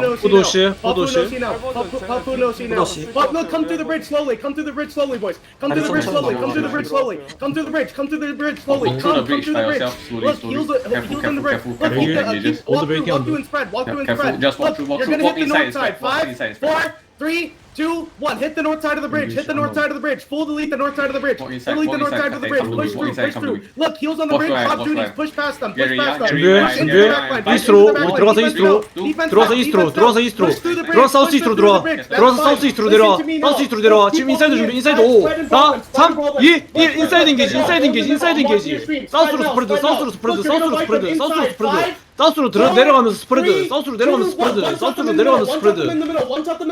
no C Podoshi, now. Pop Podoshi. no C now. Pop pop no C now. Podoshi. Pop, look, come through the bridge slowly. Come through the bridge slowly, boys. Come through the bridge slowly. Come through the bridge slowly. Come through the bridge. Come through the bridge slowly. Go through Come, the come bridge through by the bridge. yourself, slowly, Look, slowly. heals the Careful, heals on the bridge. careful, Look, careful, keep careful, the- engages. keep- Hold walk the through, breaking walk on through the- and spread. Walk Yeah, through and careful. spread. Just walk Look, through, walk you're through, gonna walk hit the inside, north side. spread, walk Five, inside, spread. four, three, two, one. Hit the north side of the bridge. Hit the north side of the bridge. Full delete the north side of the bridge. Full delete the north side of the bridge. Push through, push through. Look, heals on the bridge. Top duties. Push past them. Push past them. Push into the back line. Push 이스트로, into the back line. 들어가서. Defense 들어가서 Defense 들어가서 bridge. 들어가서 사우스 through 들어와. 들어가서. 사우스 이스트로 Listen 내려와. 사우스. 이스트로 내려와. 지금 인사이드 준비. 인사이드 Spread 5, and 4, problem. 3, Spread and problem. 2, 1. Look, 인사이드 look, 인사이드 look, 인사이드 look, 사우스로 스프레드. 사우스로 스프레드. 사우스로 스프레드. 사우스로. 스프레드. 사우스로 들어 내려가면서 스프레드. 사우스로 내려가면서. 스프레드. 사우스로 내려가면서. 스프레드.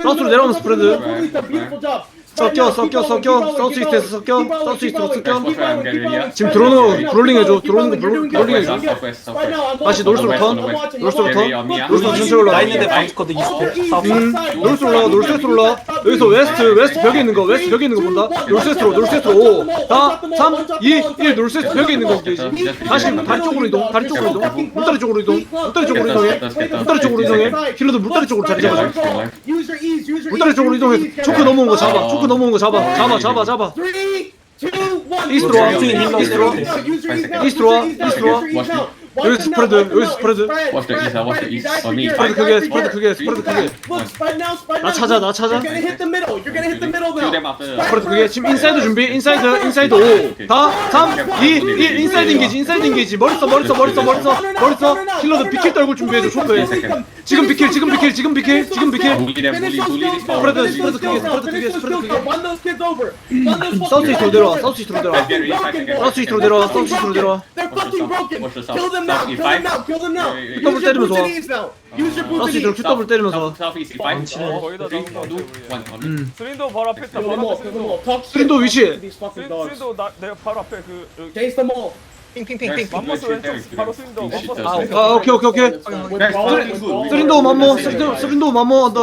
사우스로. 내려가면서 스프레드. 섞여, 섞여, 섞여. keep 이스트에서 섞여. keep 이스트로 섞여. 지금 들어오는 거, 브롤링 해줘. 들어오는 거 브롤- 브롤링 해줘. 다시 I'm 턴. I'm 턴. look, 천천히 올라가. 라인인데 바운스 코드 이스트 음, 노스 올라가, 노스웨스트 올라가. 여기서 웨스트, 웨스트 벽에 있는 거, 웨스트 벽에 있는 거 본다. 노스웨스트로, 노스웨스트로 5, 4, 3, 2, 1, 노스웨스트 벽에 있는 거 게이지. 다시 다리 쪽으로 이동, 다리 쪽으로 이동, 물다리 쪽으로 이동, 물다리 쪽으로 이동해. 물다리 쪽으로 이동해. 킬러도 물다리 쪽으로 자리 잡아줘. 물다리 쪽으로 이동해. 초크 넘어온 거 잡아, 초크 넘어온 거 잡아, 잡아, 잡아, 잡아. 이스트로 와, 이스트로 와. 이 여기 스프레드, 여기 스프레드. Watch the east, watch the east. On me. 스프레드 크게, 스프레드 크게, 스프레드 크게. Look, spread now, spread 나 now. 찾아, 나 찾아. You're gonna hit the middle. You're gonna hit the middle Kill them now. after. 스프레드 크게. 지금 인사이드 준비, 인사이드, 인사이드 5, 4, 3, 2, 1, 인사이드 인게지, 인사이드 인게지. 머리 써, 머리 써, 머리 써, 머리 써, 머리 써. 킬러들 비킬 떨굴 준비해줘, 초크해. 지금 비킬, 지금 비킬, 지금 비킬, 지금 비킬. Bully them, bully, bully this power. Spread Finish those 크게. 스프레드 크게, 스프레드 크게. 사우스 이스트로 내려와. 사우스 이스트로 내려와. 사우스 이스트로 내려와, 사우스 이스트로 내려와. They're fucking broken. Watch the south. Kill them now. South, Kill them now. Kill them now. Use your 때리면서 와. boots now. Use your 사우스 boots 이스트로 QW 때리면서. South east, five, four, 거의 다 three, 잡은 것 two, 같아, one. On me. 음. 스린도 바로 앞에 있다 Kill them 바로 all. 앞에 Kill them 스린도 all. Talk shit 스린도 about 위치에. these fucking 스린- dogs. 스린도 나, 내 바로 앞에 그 여기 Chase them all. 핑핑핑핑 맘모스 왼쪽 바로 Shit, 맘모스 that's 왼쪽. 아, 오케이, 오케이, 오케이. 쓰린도 맘모, 쓰린도, 쓰린도 맘모 한다.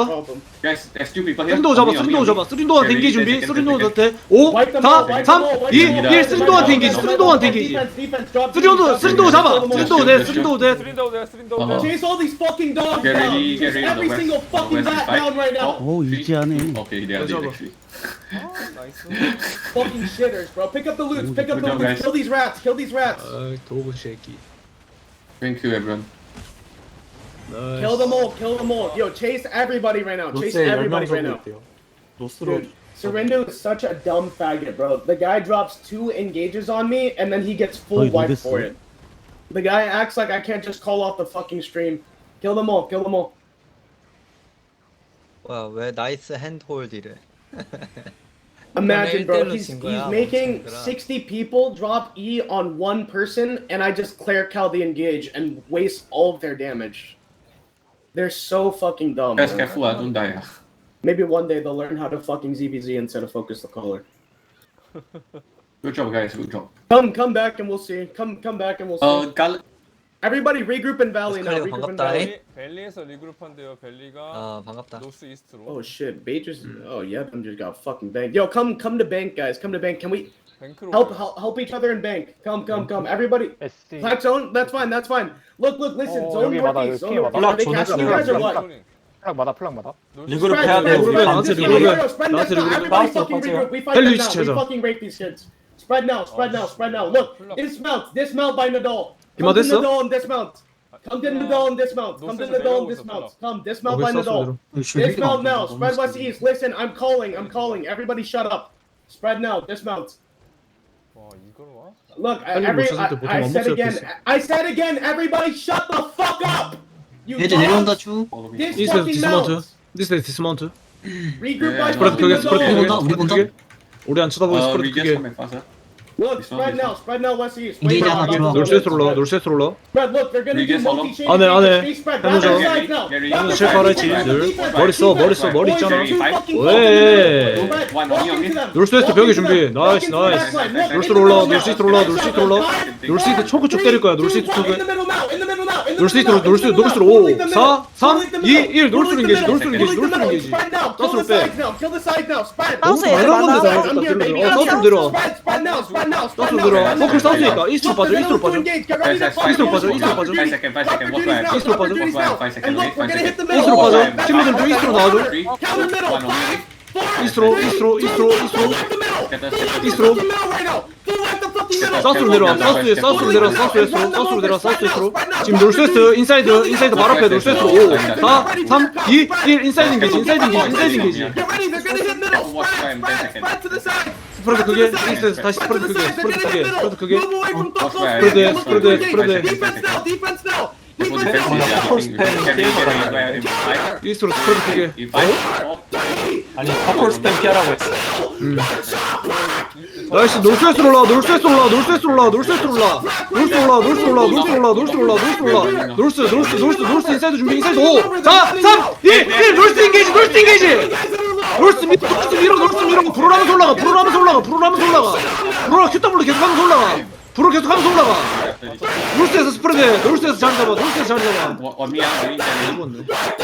쓰린도 잡아, 쓰린도. 잡아. Gary, 인게지 준비. second, 쓰린도한테 5, Wipe them all, 4, wipe 3, them all, wipe 2, them all. 1, 쓰린도한테 인게지. 쓰린도한테 인게지. Defense, defense, drop 쓰린도, 쓰린도 잡아. 쓰린도 돼, 쓰린도 돼. 스린도 돼 스린도. 돼 Chase all these fucking dogs down. every single fucking bat down right now. Oh, 오, they are dead 잡아. actually. 나이스 Fucking shitters, bro. Pick up the loot. Pick up Good the job, loot. guys. Kill these rats. Kill these rats. 아이, 도구 새끼. Thank you, everyone. Kill them all. Kill them all. Yo, chase everybody right now. Chase 노스에 everybody 10명 right 정도 now. 있대요 노스로 Dude, Serindo is such a dumb faggot, bro. The guy drops two engages on me, and then he gets full Oh, wipe this for one. it. The guy acts like I can't just call off the fucking stream. Kill them all. Kill them all. 뭐야 왜 나이스 핸드홀디래 Imagine, bro. He's, he's making 60 people drop E on one person, and I just clear Cal the engage and waste all of their damage. They're so fucking dumb. Guys, don't die. Maybe one day they'll learn how to fucking ZBZ instead of focus the color. Good job, guys. Good job. Come, come back and we'll see. Come, come back and we'll see. Uh, Cal. Everybody regroup in Valley now. Escalade Regroup in 반갑다, Valley. eh? 벨리, 벨리에서 리그룹한대요 벨리가 아 반갑다 노스 이스트로 Oh shit, Bait just. Oh yeah, them just got fucking banked. Yo, come, come to bank, guys. Come to bank. Can we 뱅크로 help, help, help each other in bank? Come, come, come. Everybody. Black zone. That's fine. That's fine. Look, look, listen. Oh, zone 여기 받아, northeast. Zone 여기 northeast. 받아. Are they 블락 catching you 존나 guys or 존나 what? 플락마다 플락마다 리그룹 Spread, 해야 spread, 돼 spread, 우리 나한테 spread, 리그룹 해. spread, spread 나한테 now. 리그룹 해. Everybody 빠졌어, fucking 빠져. regroup. We fight 헬리 them now. We 위치에서. fucking rape these kids. Spread now. Spread now. Spread now. Look, dismount. Dismount by Nadal. Come to 이마됐어? Nadal and dismount. Come to Nadal and dismount. Come to 노스에서 Nadal and 내려오고 있어, dismount. 플락. Come, dismount 오케이, by 사우스 Nadal. 내려. Dismount now. Spread west east. Listen, I'm calling. I'm calling. Everybody shut up. Spread now. Dismount. 와 이걸 와? Look, I, 빨리 every, 못 찾을 때 보통 I, I 안 said 먹을 again. 수 있어. I said again. Everybody shut the fuck up. You 얘들 내려온다 dogs. 쭉 Follow me. This 이스트 fucking 디스마운트. mounts. 디스트 디스마운트. Regroup by Yeah. 스프레드 fucking 크게, 스프레드 크게, Nadal. 본다, 우리 스프레드 본다. 크게. 우리 안 쳐다보고 Uh, 스프레드 we just 크게. Look, spread now. Spread now west east. Wait, 하나 no, 들어와. no, no, 놀세스로 no, 올라, no. 놀세스로 올라. Spread, look, they're gonna do multi-chain. 안해, 안해. They spread. 해보자. 알았지, Defense, 늘. 머리 써, 머리 써. 머리 있잖아. 왜? Walk 벽에 준비. 나이스, 나이스. back line. Look, 놀스로 into 올라, the 놀스이스트로 올라, back line. 놀스이스트로 올라. Five, 놀스이스트 초크 쭉 때릴 거야, three, 초크. 놀스이스로 놀스 놀스로 5 4 3 2 1 놀스로 인게지 놀스로 인게지 놀스로 인게지 사우스로 빼 너무 많은 건데. 사우스 딜러 어 사우스로 내려 사우스로 내려 포클 사우스니까 이스트로 빠져 이스트로 빠져 이스트로 빠져 이스트로 빠져 5 second 5 second walk back 이스트로 빠져. walk back 5 second wait 5 second 이스트로 빠져 킬러들 좀 이스트로 나와줘 3 2 1 이스트로 이스트로 이스트로 이스트로 get us get us 이스트로 사우스로 내려와 사우스 사우스로 내려와 사우스 웨스트로 사우스로 내려와 사우스 웨스트로 지금 놀스웨스트 인사이드 인사이드 바로 앞에 놀스웨스트로 5 4 3 2 1 인사이드 인게지 인사이드 인게지 인사이드 인게지 watch time 10 seconds 스프레드 크게 이스트 다시 스프레드 크게 스프레드 크게 스프레드 크게 where in five. 이스트로 스프레드 크게. Oh, 아니 퍼플 스팸 피하라고 했어 나이스 놀스웨스트로 올라 놀스웨스트로 올라 놀스웨스트로 올라 놀스웨스트로 올라 놀스 올라 놀스 올라 놀스 올라 놀스 올라 놀스 올라 놀스 놀스 놀스 놀스 인사이드 준비 인사이드 5 4 3 2 1 놀스 인게이지 놀스 인게이지 놀스 밀어 놀스 밀어 놀스 밀어 브로라면서 올라가. 브로라면서 올라가. 브로라면서 올라가. 브로라 QW 계속 하면서 올라가. 브로 계속 하면서 올라가. 놀스에서 스프레드 놀스에서 자리 잡아. 놀스에서 자리 잡아. Green can 죽었네